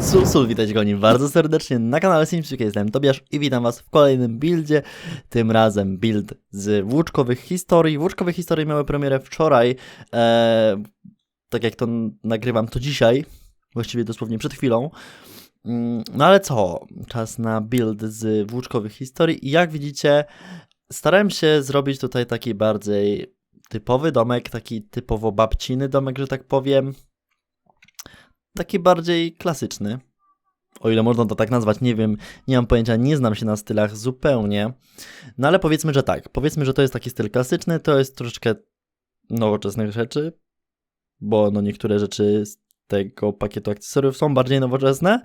Susu, witajcie kochani bardzo serdecznie na kanale Simsik, jestem Tobiasz i witam was w kolejnym buildzie, tym razem build z Włóczkowych Historii. Włóczkowe Historie miały premierę wczoraj, e, tak jak to nagrywam to dzisiaj, właściwie dosłownie przed chwilą. Mm, No ale co, czas na build z Włóczkowych Historii i jak widzicie starałem się zrobić tutaj taki bardziej typowy domek, taki typowo babciny domek, że tak powiem taki bardziej klasyczny. O ile można to tak nazwać, nie wiem, nie mam pojęcia, nie znam się na stylach zupełnie. No ale powiedzmy, że tak. Powiedzmy, że to jest taki styl klasyczny, to jest troszeczkę nowoczesnych rzeczy, bo no niektóre rzeczy z tego pakietu akcesoriów są bardziej nowoczesne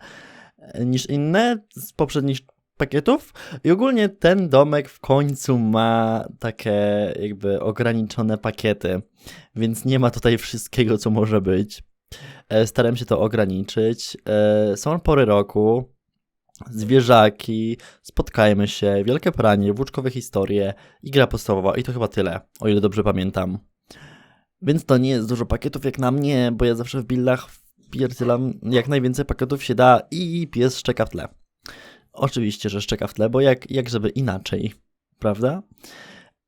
e, niż inne z poprzednich pakietów. I ogólnie ten domek w końcu ma takie jakby ograniczone pakiety, więc nie ma tutaj wszystkiego, co może być. E, Starałem się to ograniczyć. E, Są pory roku, zwierzaki, spotkajmy się, wielkie pranie, włóczkowe historie i gra podstawowa. I to chyba tyle, o ile dobrze pamiętam. Więc to nie jest dużo pakietów jak na mnie, bo ja zawsze w buildach wpierdzielam jak najwięcej pakietów się da i pies szczeka w tle. Oczywiście, że szczeka w tle, bo jak, jak żeby inaczej, prawda?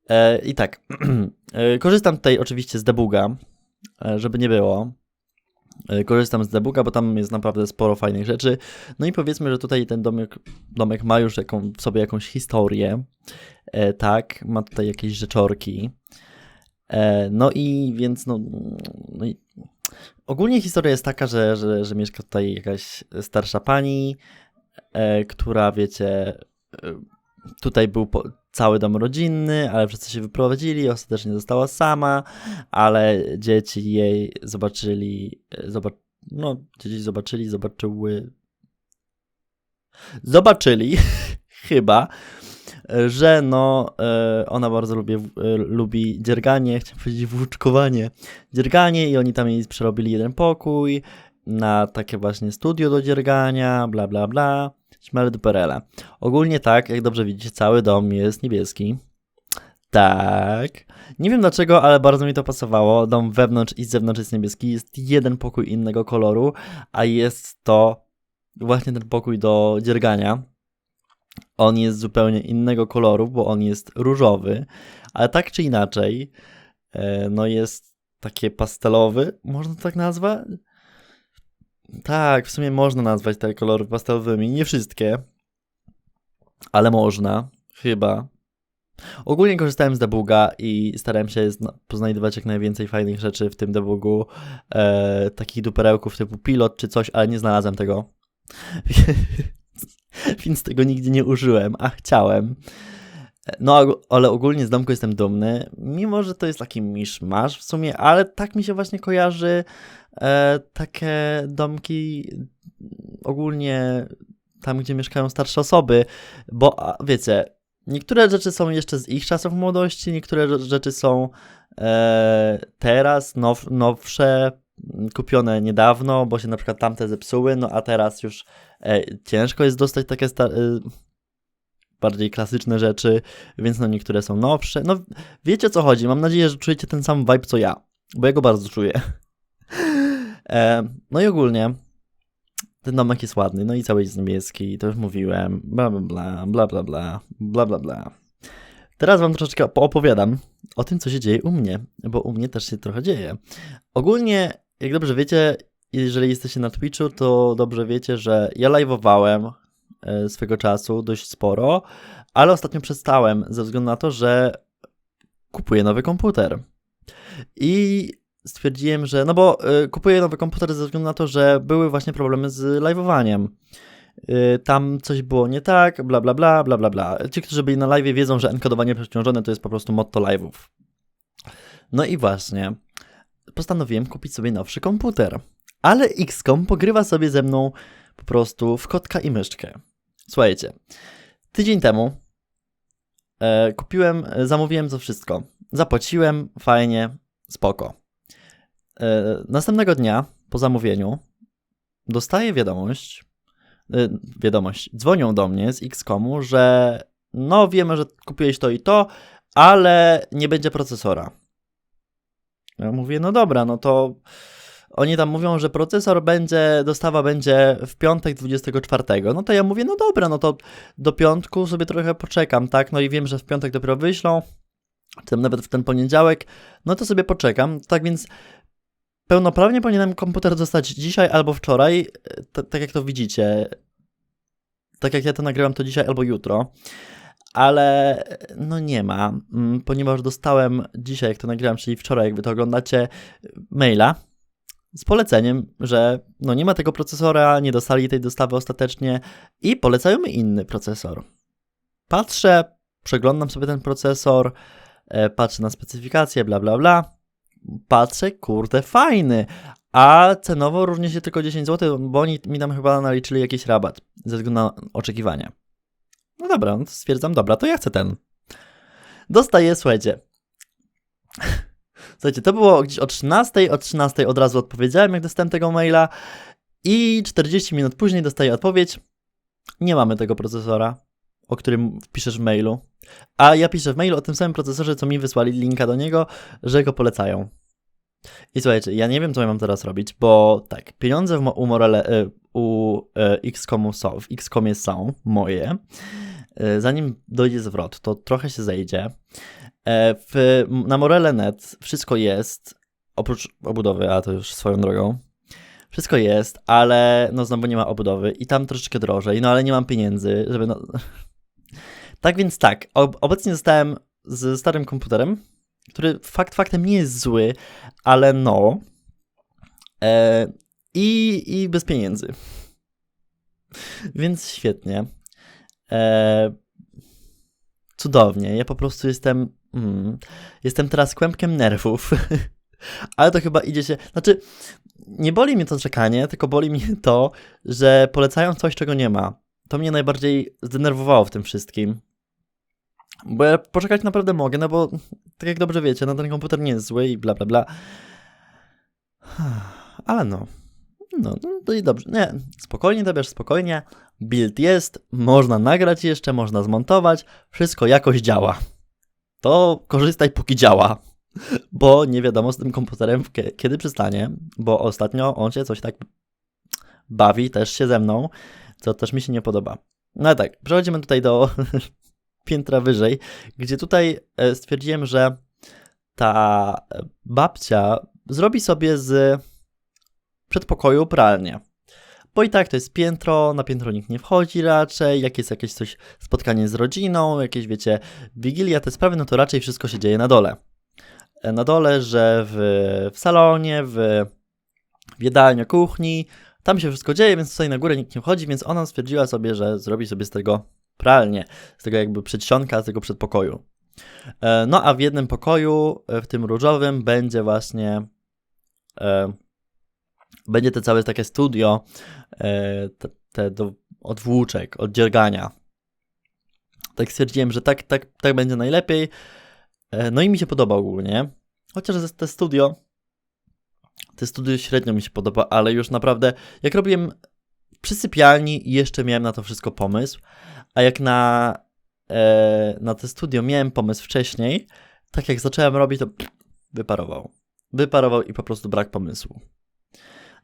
E, I tak, e, korzystam tutaj oczywiście z debuga, żeby nie było. E, Korzystam z debuga, bo tam jest naprawdę sporo fajnych rzeczy. No i powiedzmy, że tutaj ten domek, domek ma już jaką, w sobie jakąś historię. E, tak, ma tutaj jakieś rzeczorki. E, no i więc no, no i ogólnie historia jest taka, że, że, że mieszka tutaj jakaś starsza pani, e, która wiecie, e, tutaj był po, cały dom rodzinny, ale wszyscy się wyprowadzili, ostatecznie została sama, ale dzieci jej zobaczyli, e, zobac no, dzieci zobaczyli, zobaczyły, zobaczyli, chyba, że no, e, ona bardzo lubi, e, lubi dzierganie, chciałem powiedzieć włóczkowanie, dzierganie i oni tam jej przerobili jeden pokój na takie właśnie studio do dziergania, bla bla bla, śmale duperele. Ogólnie tak, jak dobrze widzicie, cały dom jest niebieski. Tak. Nie wiem dlaczego, ale bardzo mi to pasowało. Dom wewnątrz i z zewnątrz jest niebieski. Jest jeden pokój innego koloru, a jest to właśnie ten pokój do dziergania. On jest zupełnie innego koloru, bo on jest różowy, ale tak czy inaczej, e, no jest takie pastelowy, można tak nazwać? Tak, w sumie można nazwać te kolory pastelowymi. Nie wszystkie, ale można, chyba. Ogólnie korzystałem z debuga i starałem się zna- poznajdywać jak najwięcej fajnych rzeczy w tym debugu. E, takich duperełków typu pilot czy coś, ale nie znalazłem tego. Więc tego nigdzie nie użyłem, a chciałem. No, ale ogólnie z domku jestem dumny, mimo że to jest taki miszmasz w sumie, ale tak mi się właśnie kojarzy e, takie domki ogólnie tam, gdzie mieszkają starsze osoby, bo wiecie, niektóre rzeczy są jeszcze z ich czasów młodości, niektóre rze- rzeczy są e, teraz now, nowsze, kupione niedawno, bo się na przykład tamte zepsuły, no a teraz już e, ciężko jest dostać takie sta- e, bardziej klasyczne rzeczy, więc no niektóre są nowsze. No wiecie o co chodzi, mam nadzieję, że czujecie ten sam vibe co ja, bo ja go bardzo czuję. E, no i ogólnie ten domek jest ładny, no i cały jest niebieski, to już mówiłem, bla bla bla, bla bla bla, bla bla bla. Teraz wam troszeczkę poopowiadam o tym, co się dzieje u mnie, bo u mnie też się trochę dzieje. Ogólnie, jak dobrze wiecie, jeżeli jesteście na Twitchu, to dobrze wiecie, że ja live'owałem swego czasu dość sporo, ale ostatnio przestałem ze względu na to, że kupuję nowy komputer. I stwierdziłem, że. No bo y, kupuję nowy komputer ze względu na to, że były właśnie problemy z live'owaniem. Y, tam coś było nie tak, bla bla bla, bla bla bla. Ci, którzy byli na live wiedzą, że enkodowanie przeciążone to jest po prostu motto live'ów. No i właśnie, postanowiłem kupić sobie nowszy komputer. Ale XCOM pogrywa sobie ze mną po prostu w kotka i myszkę. Słuchajcie, tydzień temu e, kupiłem, e, zamówiłem to wszystko. Zapłaciłem, fajnie, spoko. E, następnego dnia po zamówieniu dostaję wiadomość, e, wiadomość, dzwonią do mnie z XCOMu, że no wiemy, że kupiłeś to i to, ale nie będzie procesora. Ja mówię, no dobra, no to oni tam mówią, że procesor będzie, dostawa będzie w piątek 24. No to ja mówię, no dobra, no to do piątku sobie trochę poczekam, tak? No i wiem, że w piątek dopiero wyślą, czy tam nawet w ten poniedziałek, no to sobie poczekam. Tak więc pełnoprawnie powinienem komputer dostać dzisiaj albo wczoraj, t- tak jak to widzicie. Tak jak ja to nagrywam, to dzisiaj albo jutro. Ale no nie ma, mm, ponieważ dostałem dzisiaj, jak to nagrywam, czyli wczoraj, jak wy to oglądacie, maila z poleceniem, że no nie ma tego procesora, nie dostali tej dostawy ostatecznie i polecają mi inny procesor. Patrzę, przeglądam sobie ten procesor, e, patrzę na specyfikację, bla bla bla. Patrzę, kurde, fajny. A cenowo różni się tylko 10 zł, bo oni mi tam chyba naliczyli jakiś rabat ze względu na oczekiwania. No dobra, no stwierdzam, dobra, to ja chcę ten. Dostaję, słuchajcie. Słuchajcie, to było gdzieś o 13, o 13 od razu odpowiedziałem, jak dostałem tego maila i 40 minut później dostaję odpowiedź. Nie mamy tego procesora, o którym piszesz w mailu. A ja piszę w mailu o tym samym procesorze, co mi wysłali linka do niego, że go polecają. I słuchajcie, ja nie wiem, co ja mam teraz robić, bo tak, pieniądze w, u, Morele, y, u y, Xcomu są, w Xcomie są moje. Y, Zanim dojdzie zwrot, to trochę się zejdzie. E, W, na Morele.net wszystko jest, oprócz obudowy, a to już swoją drogą. Wszystko jest, ale no znowu nie ma obudowy i tam troszeczkę drożej, no ale nie mam pieniędzy, żeby no... Tak więc tak, ob- obecnie zostałem z starym komputerem, który fakt faktem nie jest zły, ale no... E, i, I bez pieniędzy. Więc świetnie. E, cudownie. Ja po prostu jestem. Mm, jestem teraz kłębkiem nerwów. Ale to chyba idzie się. Znaczy, nie boli mnie to czekanie, tylko boli mnie to, że polecają coś, czego nie ma. To mnie najbardziej zdenerwowało w tym wszystkim. Bo ja poczekać naprawdę mogę, no bo tak jak dobrze wiecie, no ten komputer nie jest zły i bla bla bla. Ale no. No, no to i dobrze. Nie, spokojnie, Tobiasz, spokojnie. Build jest, można nagrać jeszcze, można zmontować, wszystko jakoś działa. To korzystaj póki działa, bo nie wiadomo z tym komputerem kie- kiedy przystanie, bo ostatnio on się coś tak bawi też się ze mną, co też mi się nie podoba. No tak, przechodzimy tutaj do piętra wyżej, gdzie tutaj e, stwierdziłem, że ta e, babcia zrobi sobie z przedpokoju pralnię. Bo i tak to jest piętro, na piętro nikt nie wchodzi raczej, jak jest jakieś coś, spotkanie z rodziną, jakieś wiecie, wigilia, te sprawy, no to raczej wszystko się dzieje na dole. E, Na dole, że w, w salonie, w, w kuchni, tam się wszystko dzieje, więc tutaj na górę nikt nie wchodzi, więc ona stwierdziła sobie, że zrobi sobie z tego pralnię, z tego jakby przedsionka, z tego przedpokoju. E, No a w jednym pokoju, e, w tym różowym, będzie właśnie będzie to całe takie studio, te, te do odwłóczek. Tak stwierdziłem, że tak, tak, tak będzie najlepiej. E, No i mi się podoba ogólnie. Chociaż te studio, te studio średnio mi się podoba, ale już naprawdę, jak robiłem przy sypialni, jeszcze miałem na to wszystko pomysł, a jak na, e, na te studio miałem pomysł wcześniej, tak jak zacząłem robić, to wyparował. Wyparował i po prostu brak pomysłu.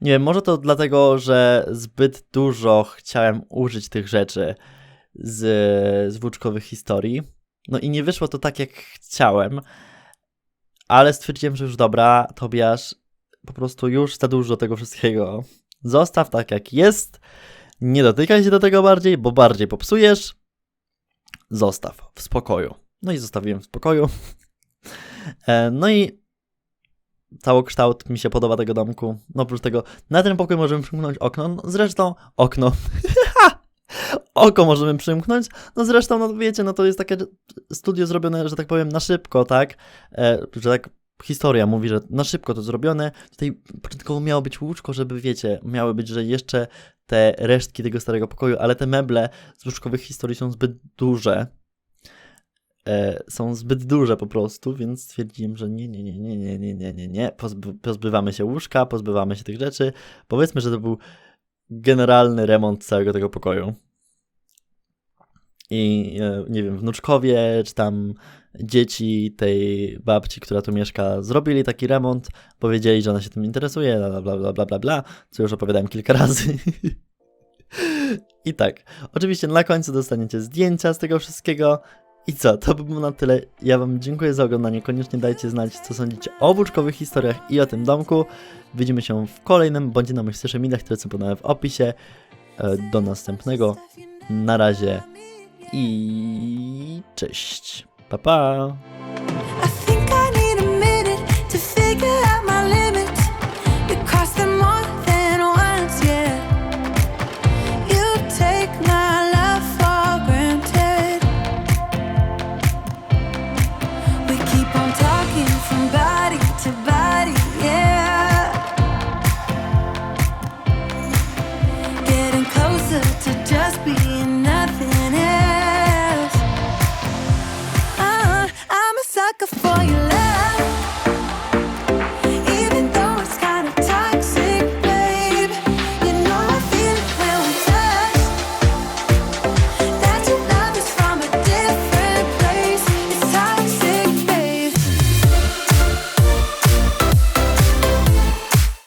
Nie wiem, może to dlatego, że zbyt dużo chciałem użyć tych rzeczy z, z włóczkowych historii. No i nie wyszło to tak, jak chciałem, ale stwierdziłem, że już dobra, Tobiasz, po prostu już za dużo tego wszystkiego. Zostaw tak, jak jest. Nie dotykaj się do tego bardziej, bo bardziej popsujesz. Zostaw w spokoju. No i zostawiłem w spokoju. E, No i całokształt mi się podoba tego domku. No oprócz tego, na ten pokój możemy przymknąć okno. No, zresztą, okno. Oko możemy przymknąć. No zresztą, no wiecie, no to jest takie studio zrobione, że tak powiem, na szybko, tak? E, że tak historia mówi, że na szybko to zrobione. Tutaj początkowo miało być łóżko, żeby, wiecie, miały być, że jeszcze te resztki tego starego pokoju, ale te meble z łóżkowych historii są zbyt duże. E, są zbyt duże po prostu, więc stwierdziłem, że nie, nie, nie, nie, nie, nie, nie, nie, nie. Pozby, pozbywamy się łóżka, pozbywamy się tych rzeczy. Powiedzmy, że to był generalny remont całego tego pokoju. I e, nie wiem, wnuczkowie, czy tam dzieci tej babci, która tu mieszka, zrobili taki remont, powiedzieli, że ona się tym interesuje, bla bla bla bla bla, bla co już opowiadałem kilka razy. I tak, oczywiście na końcu dostaniecie zdjęcia z tego wszystkiego. I co, to by było na tyle. Ja Wam dziękuję za oglądanie. Koniecznie dajcie znać, co sądzicie o włóczkowych historiach i o tym domku. Widzimy się w kolejnym, bądź na moich social mediach, które są w opisie. E, Do następnego. Na razie i cześć. Pa pa.